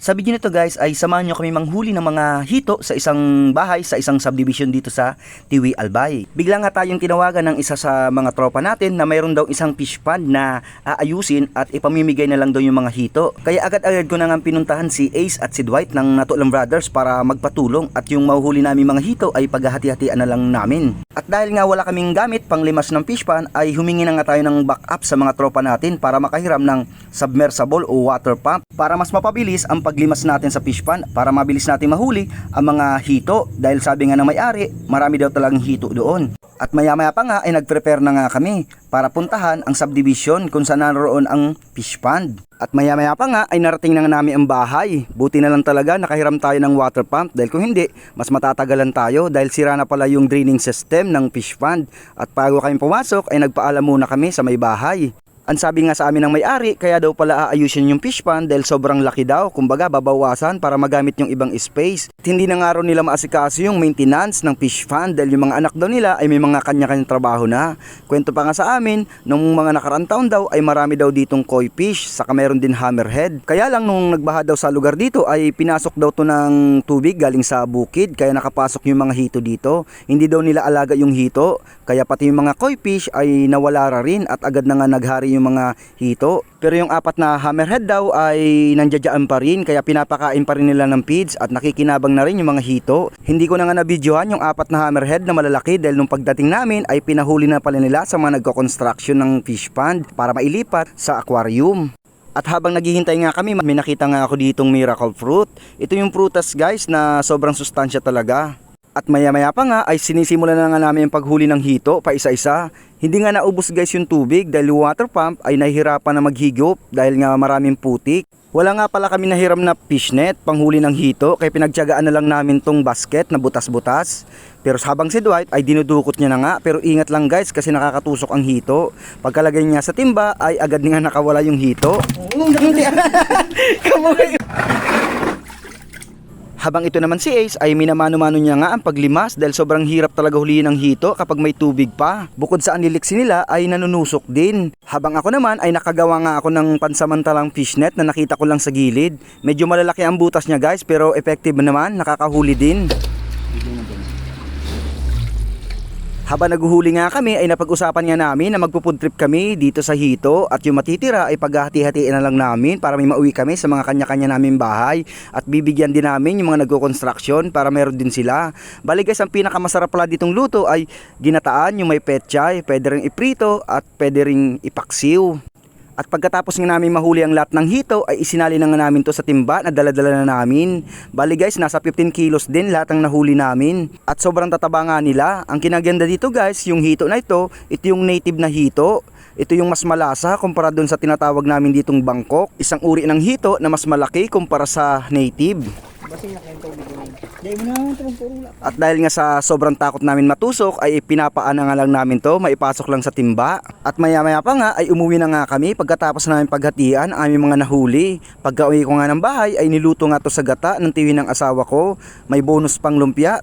Sa video nito guys ay samahan nyo kami manghuli ng mga hito sa isang bahay sa isang subdivision dito sa Tiwi Albay. Bigla nga tayong tinawagan ng isa sa mga tropa natin na mayroon daw isang fish pond na aayusin at ipamimigay na lang daw yung mga hito. Kaya agad-agad ko na nga pinuntahan si Ace at si Dwight ng Natulang Brothers para magpatulong at yung mahuhuli namin mga hito ay paghahati-hatian na lang namin. At dahil nga wala kaming gamit pang limas ng fish pond ay humingi na nga tayo ng backup sa mga tropa natin para makahiram ng submersible o water pump para mas mapabilis ang paglimas natin sa fish pond para mabilis natin mahuli ang mga hito dahil sabi nga ng may-ari marami daw talagang hito doon. At maya maya pa nga ay nag-prepare na nga kami para puntahan ang subdivision kung saan naroon ang fish pond. At maya maya pa nga ay narating na nga namin ang bahay. Buti na lang talaga nakahiram tayo ng water pump dahil kung hindi mas matatagalan tayo dahil sira na pala yung draining system ng fish pond. At bago kami pumasok ay nagpaalam muna kami sa may bahay. Ang sabi nga sa amin ng may-ari, kaya daw pala aayusin yung fish pond dahil sobrang laki daw. Kumbaga, babawasan para magamit yung ibang space. At hindi na nga raw nila maasikaso yung maintenance ng fish pond dahil yung mga anak daw nila ay may mga kanya-kanyang trabaho na. Kwento pa nga sa amin, nung mga nakarang taon daw ay marami daw ditong koi fish, saka meron din hammerhead. Kaya lang nung nagbaha daw sa lugar dito ay pinasok daw to ng tubig galing sa bukid, kaya nakapasok yung mga hito dito. Hindi daw nila alaga yung hito, kaya pati yung mga koi fish ay nawala rin at agad na nga naghari yung mga hito. Pero yung apat na hammerhead daw ay nandiyadyaan pa rin kaya pinapakain pa rin nila ng feeds at nakikinabang na rin yung mga hito. Hindi ko na nga nabidyohan yung apat na hammerhead na malalaki dahil nung pagdating namin ay pinahuli na pala nila sa mga nagko-construction ng fish pond para mailipat sa aquarium. At habang naghihintay nga kami, may nakita nga ako ditong miracle fruit. Ito yung prutas guys na sobrang sustansya talaga. At maya maya pa nga ay sinisimulan na nga namin ang paghuli ng hito pa isa-isa. Hindi nga naubos guys yung tubig dahil water pump ay nahihirapan na maghigop dahil nga maraming putik. Wala nga pala kami nahiram na fishnet panghuli ng hito kaya pinagtyagaan na lang namin tong basket na butas-butas. Pero habang si Dwight ay dinudukot niya na nga pero ingat lang guys kasi nakakatusok ang hito. Pagkalagay niya sa timba ay agad nga nakawala yung hito. Habang ito naman si Ace ay minamano-mano niya nga ang paglimas dahil sobrang hirap talaga huliin ng hito kapag may tubig pa. Bukod sa aniliksi nila ay nanunusok din. Habang ako naman ay nakagawa nga ako ng pansamantalang fishnet na nakita ko lang sa gilid. Medyo malalaki ang butas niya guys pero effective naman, nakakahuli din. Habang naghuhuli nga kami ay napag-usapan nga namin na magpo-food trip kami dito sa Hito at yung matitira ay paghahati-hatiin na lang namin para may mauwi kami sa mga kanya-kanya naming bahay at bibigyan din namin yung mga nagko-construction para meron din sila. Bali guys, ang pinakamasarap pala ditong luto ay ginataan yung may petchay, pwede ring iprito at pwede ring ipaksiw. At pagkatapos nga namin mahuli ang lahat ng hito ay isinali na nga namin to sa timba na daladala na namin. Bali guys, nasa 15 kilos din lahat ng nahuli namin. At sobrang tataba nga nila. Ang kinaganda dito guys, yung hito na ito, ito yung native na hito. Ito yung mas malasa kumpara dun sa tinatawag namin ditong Bangkok. Isang uri ng hito na mas malaki kumpara sa native. Basing na kayong At dahil nga sa sobrang takot namin matusok ay pinapaana nga lang namin to, maipasok lang sa timba. At maya maya pa nga ay umuwi na nga kami pagkatapos namin paghatian ang aming mga nahuli. Pagka uwi ko nga ng bahay ay niluto nga to sa gata ng tiwi ng asawa ko. May bonus pang lumpia